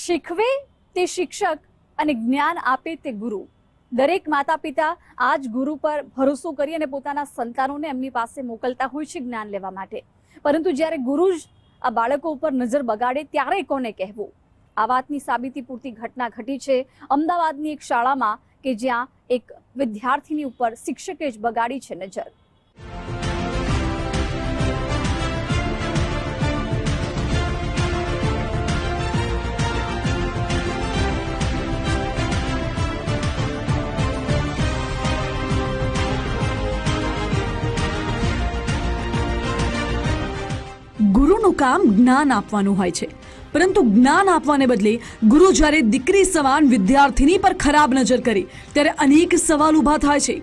શીખવે તે શિક્ષક અને જ્ઞાન આપે તે ગુરુ. દરેક માતા પિતા આ જ ગુરુ પર ભરોસો કરી અને પોતાના સંતાનોને એમની પાસે મોકલતા હોય છે જ્ઞાન લેવા માટે. પરંતુ જ્યારે ગુરુ જ આ બાળકો ઉપર નજર બગાડે ત્યારે કોને કહેવું? આ વાતની સાબિતી પૂરતી ઘટના ઘટી છે. અમદાવાદની એક શાળામાં કે જ્યાં એક વિદ્યાર્થીની ઉપર શિક્ષકે જ બગાડી છે નજર. ગુરુનું કામ જ્ઞાન આપવાનું હોય છે. પરંતુ જ્ઞાન આપવાને બદલે ગુરુ જ્યારે દીકરી સમાન વિદ્યાર્થીની પર ખરાબ નજર કરી, ત્યારે અનેક સવાલ ઊભા થાય છે.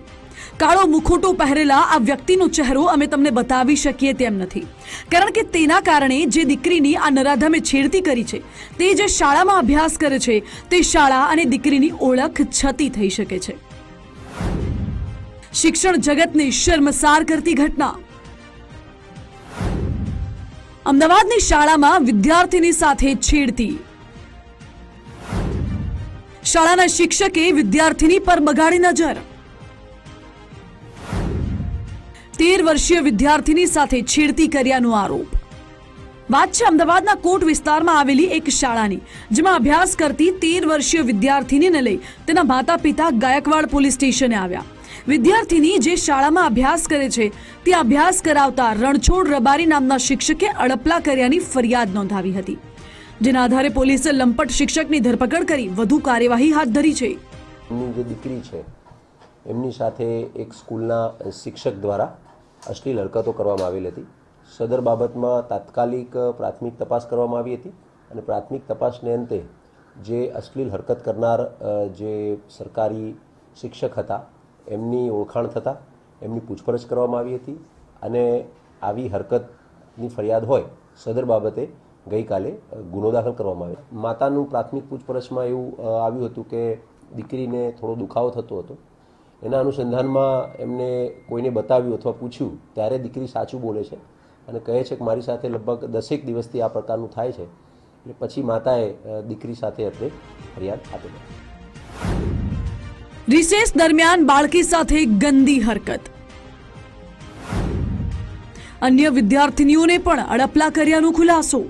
કાળો મુખોટો પહેરેલા આ વ્યક્તિનો ચહેરો અમે તમને બતાવી શકીએ તેમ નથી. કારણ કે તેના કારણે જે દીકરીની આ નરાધમે છેડતી કરી છે, તે જે શાળામાં અભ્યાસ કરે છે, તે શાળા અને દીકરીની ઓળખ છતી થઈ શકે છે. શિક્ષણ જગતને શર્મસાર કરતી ઘટના. અમદાવાદની શાળામાં વિદ્યાર્થીની સાથે છેડતી. શાળાના શિક્ષકે વિદ્યાર્થીની પર બગાડી નજર. તેર વર્ષીય વિદ્યાર્થીની સાથે છેડતી કર્યાનો આરોપ. વાત છે અમદાવાદના કોટ વિસ્તારમાં આવેલી એક શાળાની, જેમાં અભ્યાસ કરતી તેર વર્ષીય વિદ્યાર્થીનીને લઈ તેના માતા પિતા ગાયકવાડ પોલીસ સ્ટેશને આવ્યા. વિદ્યાર્થીની જે શાળામાં અભ્યાસ કરે છે, તે અભ્યાસ કરાવતા રણછોડ રબારી નામના શિક્ષકે અડપલા કર્યાની ફરિયાદ નોંધાવી હતી. જેના આધારે પોલીસે લંપટ શિક્ષકની ધરપકડ કરી વધુ કાર્યવાહી હાથ ધરી છે. એમની જે દીકરી છે, એમની સાથે એક સ્કૂલના શિક્ષક દ્વારા અશ્લીલ હરકતો કરવામાં આવેલી હતી. સદર બાબતમાં તાત્કાલિક પ્રાથમિક તપાસ કરવામાં આવી હતી અને પ્રાથમિક તપાસને અંતે જે અશ્લીલ હરકત કરનાર જે સરકારી શિક્ષક હતા એમની ઓળખાણ થતાં એમની પૂછપરછ કરવામાં આવી હતી અને આવી હરકતની ફરિયાદ હોય સદર બાબતે ગઈકાલે ગુનો દાખલ કરવામાં આવ્યો. માતાનું પ્રાથમિક પૂછપરછમાં એવું આવ્યું હતું કે દીકરીને થોડો દુખાવો થતો હતો. એના અનુસંધાનમાં એમને કોઈને બતાવ્યું અથવા પૂછ્યું, ત્યારે દીકરી સાચું બોલે છે? અને કહે છે કે, મારી સાથે લગભગ દસેક દિવસથી આ પ્રકારનું થાય છે. એટલે પછી માતાએ દીકરી સાથે અત્રે ફરિયાદ આપેલી રિસેસ દરમિયાન બાળકી સાથે ગંદી હરકત. અન્ય વિદ્યાર્થીનીઓને પણ અડપલા કર્યાનો ખુલાસો.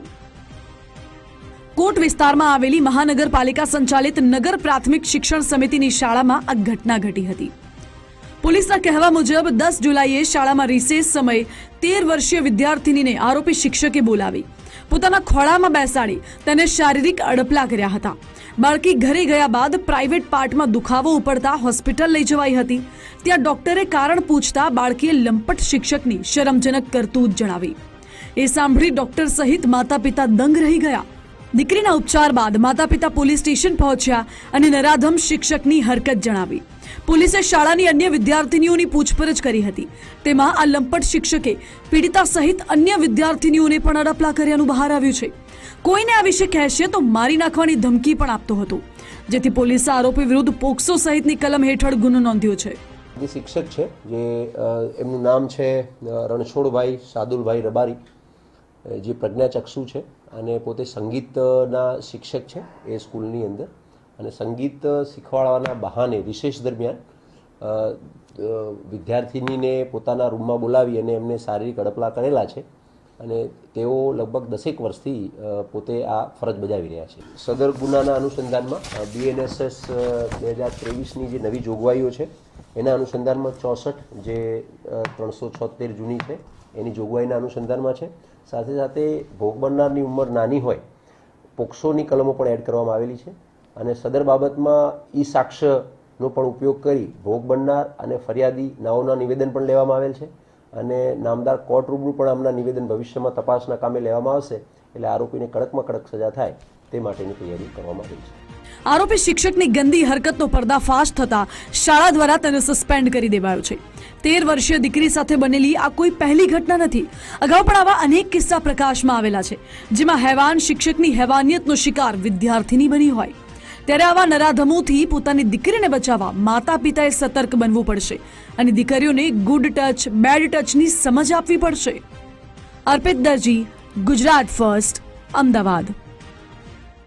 કોટ વિસ્તારમાં આવેલી મહાનગરપાલિકા સંચાલિત નગર પ્રાથમિક શિક્ષણ સમિતિની શાળામાં આ ઘટના ઘટી હતી. પોલીસના કહેવા મુજબ દસ જુલાઈએ શાળામાં રિસેસ સમયે તેર વર્ષીય વિદ્યાર્થીનીને આરોપી શિક્ષકે બોલાવી. પોતાના ખોળામાં બેસાડી તેને શારીરિક અડપલા કર્યા હતા. બાળકી ઘરે ગયા બાદ પ્રાઇવેટ પાર્ટમાં દુખાવો ઉપડતા હોસ્પિટલ લઈ જવાઈ હતી. ત્યાં ડોક્ટરે કારણ પૂછતા બાળકીએ લંપટ શિક્ષકની શરમજનક કરતૂત જણાવી. એ સાંભળી ડોક્ટર સહિત માતા પિતા દંગ રહી ગયા. દીકરીના ઉપચાર બાદ માતા પિતા પોલીસ સ્ટેશન પહોંચ્યા અને નરાધમ શિક્ષકની હરકત જણાવી. પોલીસે શાળાની અન્ય વિદ્યાર્થીનીઓની પૂછપરછ કરી હતી. તેમાં આ લંપટ શિક્ષકે પીડિતા સહિત અન્ય વિદ્યાર્થીનીઓને પણ અડપલા કર્યાનું બહાર આવ્યું છે. કોઈને આ વિશે કહેશે તો મારી નાખવાની ધમકી પણ આપતો હતો. જેથી પોલીસે આરોપી વિરુદ્ધ પોક્સો સહિતની કલમ હેઠળ ગુનો નોંધ્યો છે. જે શિક્ષક છે, જે એમનું નામ છે રણછોડભાઈ સાદુલભાઈ રબારી જે પ્રજ્ઞાચક્ષુ છે. અને પોતે સંગીતના શિક્ષક છે એ સ્કૂલની અંદર. અને સંગીત શીખવાડવાના બહાને, વિશેષ દરમિયાન વિદ્યાર્થિનીને પોતાના રૂમમાં બોલાવી અને એમને શારીરિક અડપલા કરેલા છે અને તેઓ લગભગ દસેક વર્ષથી પોતે આ ફરજ બજાવી રહ્યા છે. સદર ગુનાના અનુસંધાનમાં બીએનએસએસ બે હજાર ત્રેવીસની જે નવી જોગવાઈઓ છે, એના અનુસંધાનમાં ચોસઠ જે ત્રણસો છોતેર જૂની છે, એની જોગવાઈના અનુસંધાનમાં છે. સાથે સાથે ભોગ બનનારની ઉંમર નાની હોય પોક્સોની કલમો પણ એડ કરવામાં આવેલી છે અને સદર બાબતમાં ઈ સાક્ષ્યનો પણ ઉપયોગ કરી ભોગ બનનાર અને ફરિયાદી નાઓના નિવેદન પણ લેવામાં આવેલ છે અને નામદાર કોર્ટ રૂબરૂ પણ આમના નિવેદન ભવિષ્યમાં તપાસના કામે લેવામાં આવશે એટલે આરોપીને કડકમાં કડક સજા થાય તે માટેની તૈયારી કરવામાં આવી છે. આરોપી શિક્ષકની ગંદી હરકતનો પર્દાફાશ થતા શાળા દ્વારા તેને સસ્પેન્ડ કરી દેવાયો છે. તેર વર્ષીય દીકરી સાથે બનેલી આ કોઈ પહેલી ઘટના નથી. અગાઉ પણ આવા અનેક કિસ્સા પ્રકાશમાં આવેલા છે, જેમાં હેવાન શિક્ષકની હેવાનિયતનો શિકાર વિદ્યાર્થીની બની હોય. ત્યારે આવા નરાધમોથી પોતાની દીકરીને બચાવવા માતા પિતાએ સતર્ક બનવું પડશે અને દીકરીઓને ગુડ ટચ બેડ ટચની સમજ આપવી પડશે. અર્પિત દરજી, ગુજરાત ફર્સ્ટ, અમદાવાદ.